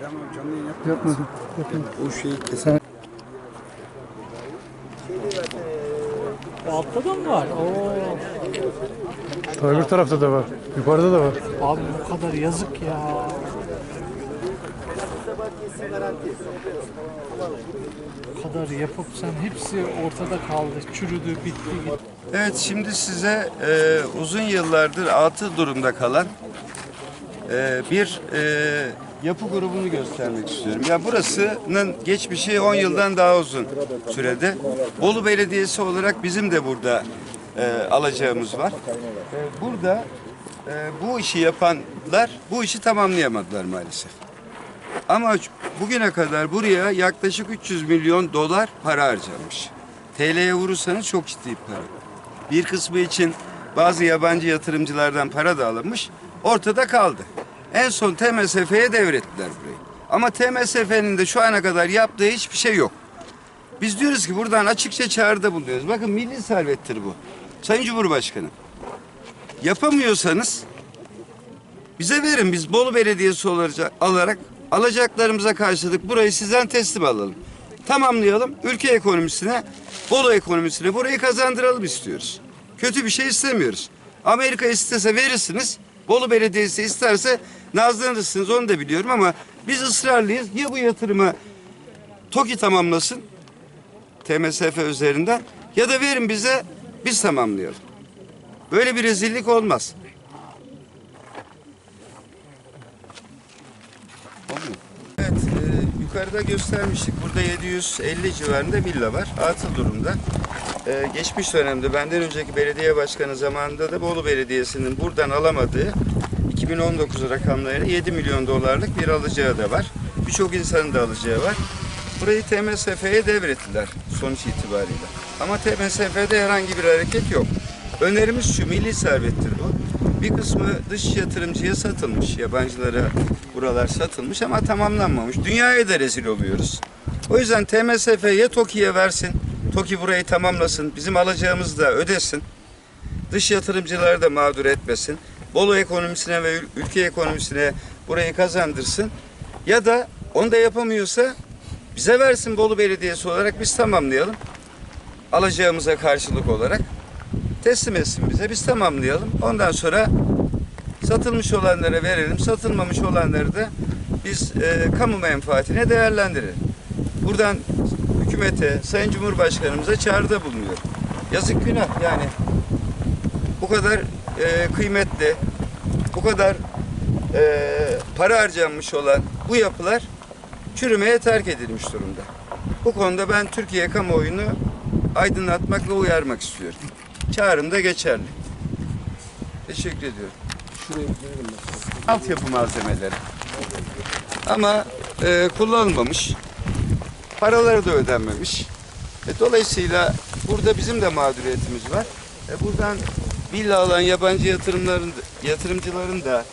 Zaman canlı yayın yap. Yapmadım. O şeyi keser. Altta da mı var? Oo. Öbür tarafta da var. Yukarıda da var. Abi bu kadar yazık ya. Bu kadar yapıp sen hepsi ortada kaldı. Çürüdü, bitti, gitti. Evet şimdi size e, uzun yıllardır atıl durumda kalan e, bir e, yapı grubunu göstermek istiyorum. Ya burasının geçmişi 10 yıldan daha uzun sürede. Bolu Belediyesi olarak bizim de burada e, alacağımız var. E, burada e, bu işi yapanlar bu işi tamamlayamadılar maalesef. Ama bugüne kadar buraya yaklaşık 300 milyon dolar para harcanmış. TL'ye vurursanız çok ciddi bir para. Bir kısmı için bazı yabancı yatırımcılardan para da alınmış. Ortada kaldı. En son TMSF'ye devrettiler burayı. Ama TMSF'nin de şu ana kadar yaptığı hiçbir şey yok. Biz diyoruz ki buradan açıkça çağrıda bulunuyoruz. Bakın milli servettir bu. Sayın Cumhurbaşkanım. Yapamıyorsanız bize verin biz Bolu Belediyesi olarak, alarak alacaklarımıza karşılık burayı sizden teslim alalım. Tamamlayalım. Ülke ekonomisine, Bolu ekonomisine burayı kazandıralım istiyoruz. Kötü bir şey istemiyoruz. Amerika istese verirsiniz. Bolu Belediyesi isterse nazlanırsınız onu da biliyorum ama biz ısrarlıyız. Ya bu yatırımı TOKİ tamamlasın TMSF üzerinden ya da verin bize biz tamamlayalım. Böyle bir rezillik olmaz. Evet, e, yukarıda göstermiştik. Burada 750 civarında villa var. Atıl durumda. E, geçmiş dönemde benden önceki belediye başkanı zamanında da Bolu Belediyesi'nin buradan alamadığı 2019 rakamlarıyla 7 milyon dolarlık bir alacağı da var. Birçok insanın da alacağı var. Burayı TMSF'ye devrettiler sonuç itibariyle. Ama TMSF'de herhangi bir hareket yok. Önerimiz şu, milli servettir bu. Bir kısmı dış yatırımcıya satılmış, yabancılara buralar satılmış ama tamamlanmamış. Dünyaya da rezil oluyoruz. O yüzden TMSF ya TOKİ'ye versin, TOKİ burayı tamamlasın, bizim alacağımızı da ödesin. Dış yatırımcıları da mağdur etmesin. Bolu ekonomisine ve ül- ülke ekonomisine burayı kazandırsın. Ya da onu da yapamıyorsa bize versin Bolu Belediyesi olarak biz tamamlayalım. Alacağımıza karşılık olarak teslim etsin bize. Biz tamamlayalım. Ondan sonra satılmış olanlara verelim. Satılmamış olanları da biz e, kamu menfaatine değerlendirelim. Buradan hükümete, Sayın Cumhurbaşkanımıza çağrıda bulunuyor. Yazık günah yani. Bu kadar e, kıymetli, bu kadar e, para harcanmış olan bu yapılar çürümeye terk edilmiş durumda. Bu konuda ben Türkiye kamuoyunu aydınlatmak ve uyarmak istiyorum. Çağrım da geçerli. Teşekkür ediyorum. Altyapı malzemeleri. Ama e, kullanılmamış. Paraları da ödenmemiş. E, dolayısıyla burada bizim de mağduriyetimiz var. E, buradan villa alan yabancı yatırımların yatırımcıların da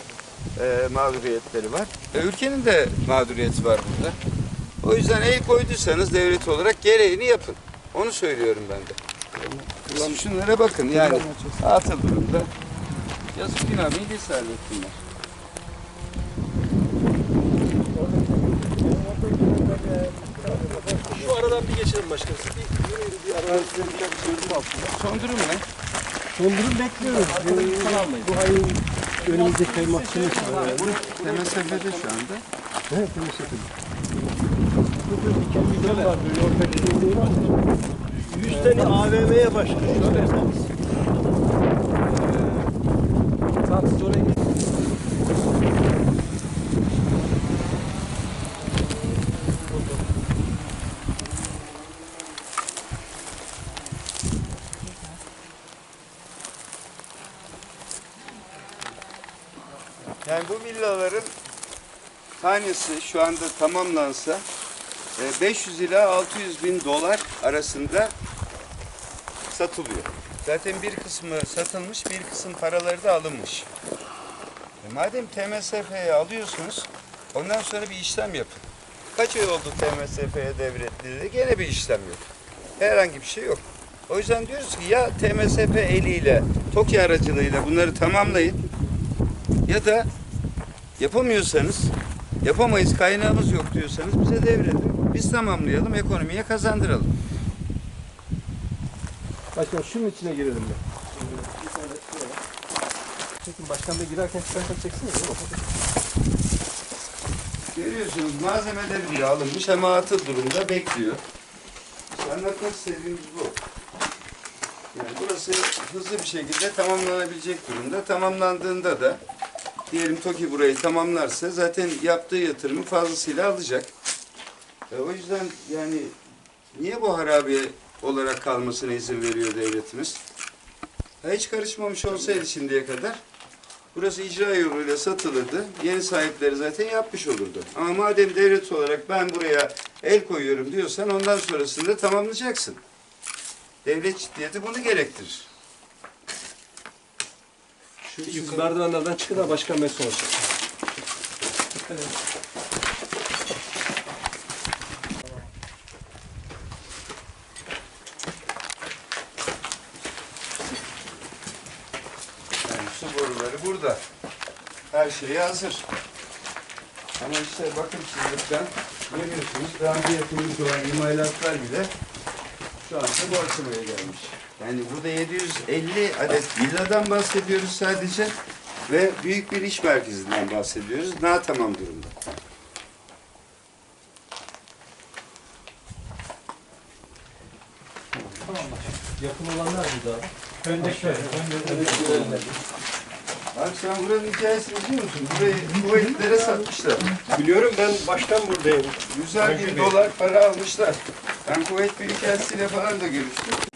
e, mağduriyetleri var. E, ülkenin de mağduriyeti var burada. O yüzden el koyduysanız devlet olarak gereğini yapın. Onu söylüyorum ben de. Siz şunlara bakın yani atıl durumda. Yazık günah milli servet bunlar. Şu aradan bir geçelim başkanım. Bir, bir, bir aradan size bir tane söyleyeyim aslında. Son durum ne? Sondurum bekliyoruz. Bu, bu ayın önümüzdeki ay mahkeme çıkıyor. TMSF'de şu anda. Evet, temizledim. Kendi var böyle ortak bir şey ama. 100 tane AVM'ye başlıyor. Şöyle Tamam siz oraya Yani bu villaların tanesi şu anda tamamlansa e, 500 ila 600 bin dolar arasında satılıyor. Zaten bir kısmı satılmış, bir kısım paraları da alınmış. E madem TMSF'ye alıyorsunuz, ondan sonra bir işlem yapın. Kaç ay oldu TMSF'ye devrettiğinde gene bir işlem yok. Herhangi bir şey yok. O yüzden diyoruz ki ya TMSF eliyle, TOKİ aracılığıyla bunları tamamlayın ya da yapamıyorsanız Yapamayız, kaynağımız yok diyorsanız bize devredin. Biz tamamlayalım, ekonomiye kazandıralım. Başkanım şunun içine girelim mi? Çekin başkan da girerken çıkarken çeksiniz değil mi? Görüyorsunuz malzemeleri bile alınmış ama atıl durumda bekliyor. İşte Anlatmak istediğimiz bu. Yani burası hızlı bir şekilde tamamlanabilecek durumda. Tamamlandığında da diyelim TOKİ burayı tamamlarsa zaten yaptığı yatırımı fazlasıyla alacak. E, o yüzden yani niye bu harabe olarak kalmasına izin veriyor devletimiz? Ha, hiç karışmamış olsaydı şimdiye kadar Burası icra yoluyla satılırdı. Yeni sahipleri zaten yapmış olurdu. Ama madem devlet olarak ben buraya el koyuyorum diyorsan ondan sonrasında tamamlayacaksın. Devlet ciddiyeti bunu gerektirir. Şu yukarı merdivenlerden çıkın da başkan bey sonra çekin. Yani su boruları burada. Her şey hazır. Ama işte bakımsızlıktan görüyorsunuz daha önce yapılmış olan imalatlar bile şu anda bu aşamaya gelmiş. Yani burada 750 adet villadan bahsediyoruz sadece ve büyük bir iş merkezinden bahsediyoruz. Daha tamam durumda. Yakın olanlar burada. Abi sen buranın hikayesini biliyor musun? Burayı Kuveytlilere satmışlar. Biliyorum ben baştan buradayım. Güzel bir dolar para almışlar. Ben Kuveyt Büyükelçisiyle falan da görüştüm.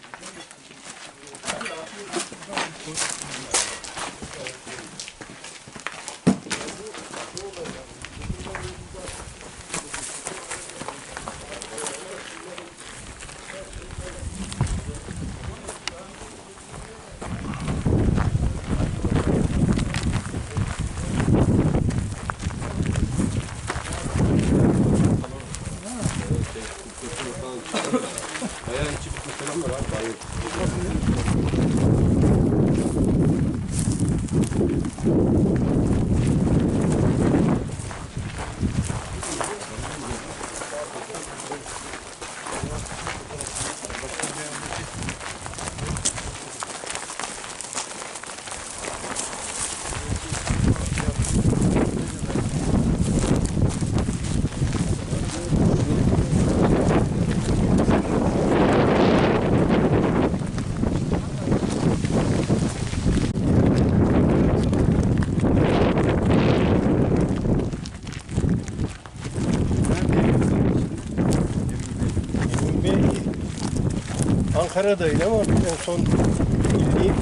Ankara'dayım ama en son bildiğim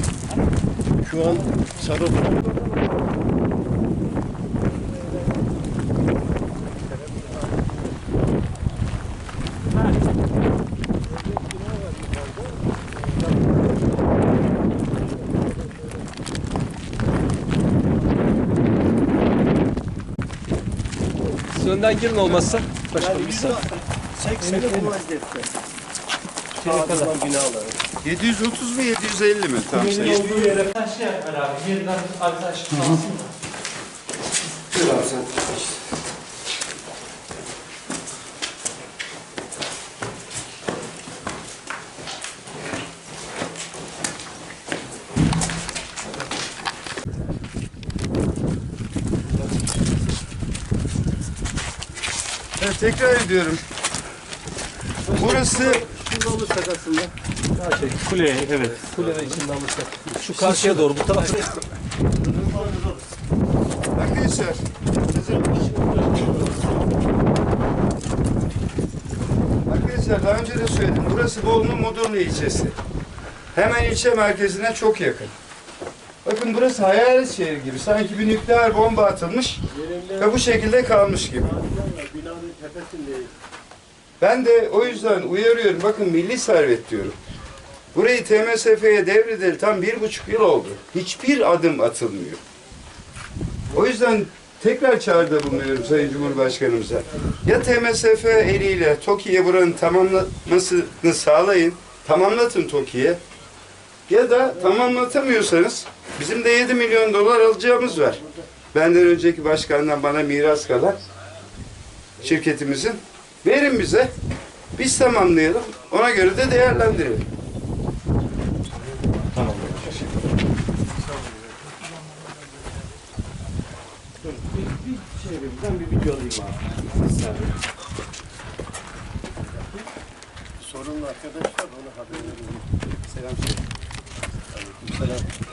şu an. Siz önden girin olmazsa. Başkanım bir saat. 80 bu vaziyette. Şeye kadar binaları. 730 mu 750 mi? Tam sayı. Şey yapar abi. Yeniden arkadaş kalsın da. Evet, tekrar ediyorum. Burası Şurada alırsak aslında. Daha şey. Kuleye evet. Kulenin içinde alırsak. Şu karşıya doğru bu tarafa. arkadaşlar Arkadaşlar daha önce de söyledim. Burası Bolu'nun Mudurnu ilçesi. Hemen ilçe merkezine çok yakın. Bakın burası hayalet şehir gibi. Sanki bir nükleer bomba atılmış ve bu şekilde kalmış gibi. Ben de o yüzden uyarıyorum. Bakın milli servet diyorum. Burayı TMSF'ye devredeli tam bir buçuk yıl oldu. Hiçbir adım atılmıyor. O yüzden tekrar çağrıda bulunuyorum Sayın Cumhurbaşkanımıza. Ya TMSF eliyle TOKİ'ye buranın tamamlamasını sağlayın. Tamamlatın TOKİ'ye. Ya da tamamlatamıyorsanız bizim de 7 milyon dolar alacağımız var. Benden önceki başkandan bana miras kalan. şirketimizin. Verin bize. Biz tamamlayalım. Ona göre de değerlendirelim. Ben bir video alayım abi. Sorunlu arkadaşlar ona haber verin. Selam söyle. Demire